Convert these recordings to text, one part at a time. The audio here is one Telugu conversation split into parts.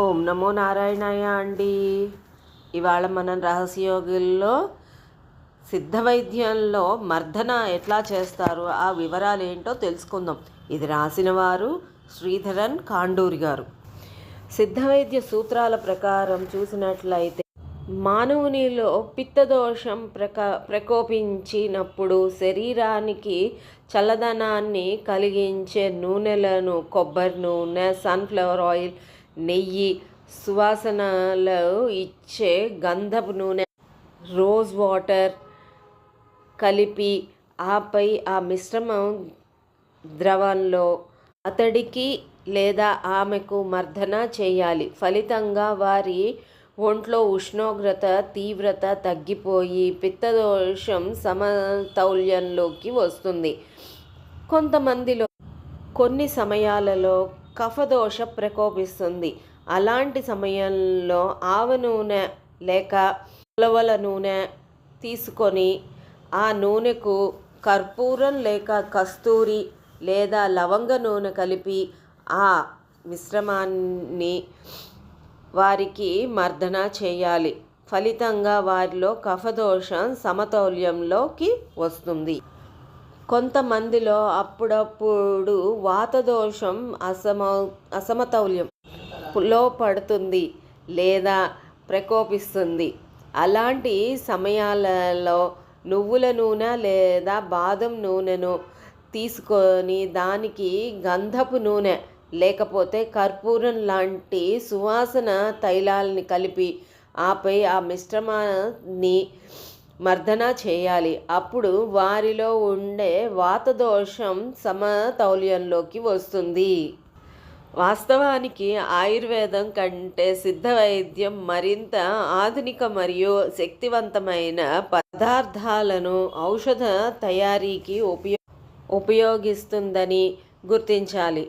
ఓం నమో నారాయణాయ అండి. ఇవాళ మనం రహస్యయోగుల్లో సిద్ధ వైద్యంలో మర్దన ఎట్లా చేస్తారు ఆ వివరాలు ఏంటో తెలుసుకుందాం. ఇది రాసిన వారు శ్రీధరన్ కాండూరి గారు. సిద్ధ వైద్య సూత్రాల ప్రకారం చూసినట్లయితే మానవునిలో పిత్తదోషం ప్రక ప్రకోపించినప్పుడు శరీరానికి చల్లదనాన్ని కలిగించే నూనెలను కొబ్బరి నూనె సన్ఫ్లవర్ ఆయిల్ నెయ్యి సువాసనలు ఇచ్చే గంధపు నూనె రోజ్ వాటర్ కలిపి ఆపై ఆ మిశ్రమం ద్రవంలో అతడికి లేదా ఆమెకు మర్దన చేయాలి. ఫలితంగా వారి ఒంట్లో ఉష్ణోగ్రత తీవ్రత తగ్గిపోయి పిత్తదోషం సమతౌల్యంలోకి వస్తుంది. కొంతమందిలో కొన్ని సమయాలలో కఫదోష ప్రకోపిస్తుంది. అలాంటి సమయంలో ఆవ నూనె లేక ఉలవల నూనె తీసుకొని ఆ నూనెకు కర్పూరం లేక కస్తూరి లేదా లవంగ నూనె కలిపి ఆ మిశ్రమాన్ని వారికి మర్దన చేయాలి. ఫలితంగా వారిలో కఫదోషం సమతౌల్యంలోకి వస్తుంది. కొంతమందిలో అప్పుడప్పుడు వాతదోషం అసమ అసమతౌల్యంలో పడుతుంది లేదా ప్రకోపిస్తుంది. అలాంటి సమయాలలో నువ్వుల నూనె లేదా బాదం నూనెను తీసుకొని దానికి గంధపు నూనె లేకపోతే కర్పూరం లాంటి సువాసన తైలాలని కలిపి ఆపై ఆ మిశ్రమాన్ని మర్దన చేయాలి. అప్పుడు వారిలో ఉండే వాతదోషం సమతౌల్యంలోకి వస్తుంది. వాస్తవానికి ఆయుర్వేదం కంటే సిద్ధ వైద్యం మరింత ఆధునిక మరియు శక్తివంతమైన పదార్థాలను ఔషధ తయారీకి ఉపయో ఉపయోగిస్తుందని గుర్తించాలి.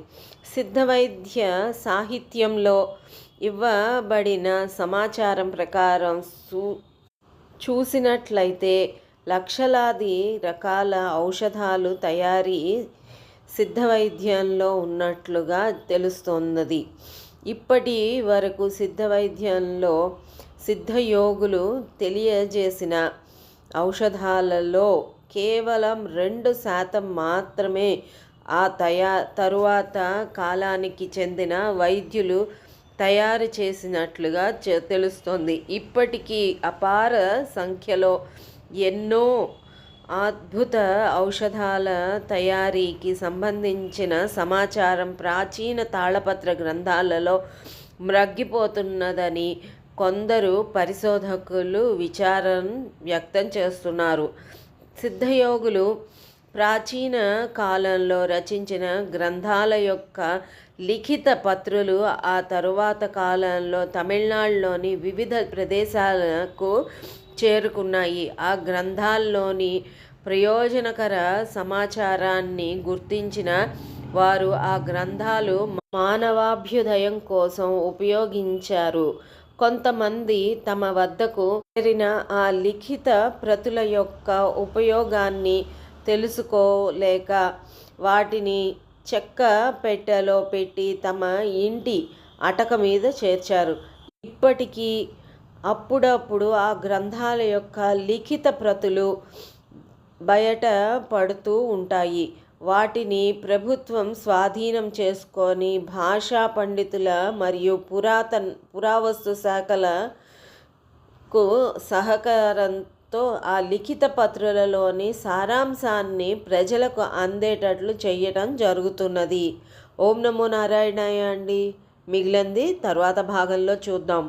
సిద్ధ వైద్య సాహిత్యంలో ఇవ్వబడిన సమాచారం ప్రకారం సూ చూసినట్లయితే లక్షలాది రకాల ఔషధాలు తయారీ సిద్ధ వైద్యంలో ఉన్నట్లుగా తెలుస్తున్నది ఇప్పటి వరకు సిద్ధ వైద్యంలో సిద్ధయోగులు తెలియజేసిన ఔషధాలలో కేవలం రెండు శాతం మాత్రమే ఆ తయా తరువాత కాలానికి చెందిన వైద్యులు తయారు చేసినట్లుగా తెలుస్తోంది. ఇప్పటికీ అపార సంఖ్యలో ఎన్నో అద్భుత ఔషధాల తయారీకి సంబంధించిన సమాచారం ప్రాచీన తాళపత్ర గ్రంథాలలో మ్రగ్గిపోతున్నదని కొందరు పరిశోధకులు విచారం వ్యక్తం చేస్తున్నారు. సిద్ధయోగులు ప్రాచీన కాలంలో రచించిన గ్రంథాల యొక్క లిఖిత పత్రులు ఆ తరువాత కాలంలో తమిళనాడులోని వివిధ ప్రదేశాలకు చేరుకున్నాయి. ఆ గ్రంథాల్లోని ప్రయోజనకర సమాచారాన్ని గుర్తించిన వారు ఆ గ్రంథాలు మానవాభ్యుదయం కోసం ఉపయోగించారు. కొంతమంది తమ వద్దకు చేరిన ఆ లిఖిత ప్రతుల యొక్క ఉపయోగాన్ని తెలుసుకోలేక వాటిని చెక్క పెట్టెలో పెట్టి తమ ఇంటి అటక మీద చేర్చారు. ఇప్పటికీ అప్పుడప్పుడు ఆ గ్రంథాల యొక్క లిఖిత ప్రతులు బయట పడుతూ ఉంటాయి. వాటిని ప్రభుత్వం స్వాధీనం చేసుకొని భాషా పండితుల మరియు పురాతన పురావస్తు శాఖలకు సహకారం తో ఆ లిఖిత పత్రులలోని సారాంశాన్ని ప్రజలకు అందేటట్లు చేయటం జరుగుతున్నది. ఓం నమో నారాయణాయ అండి. మిగిలింది తర్వాత భాగంలో చూద్దాం.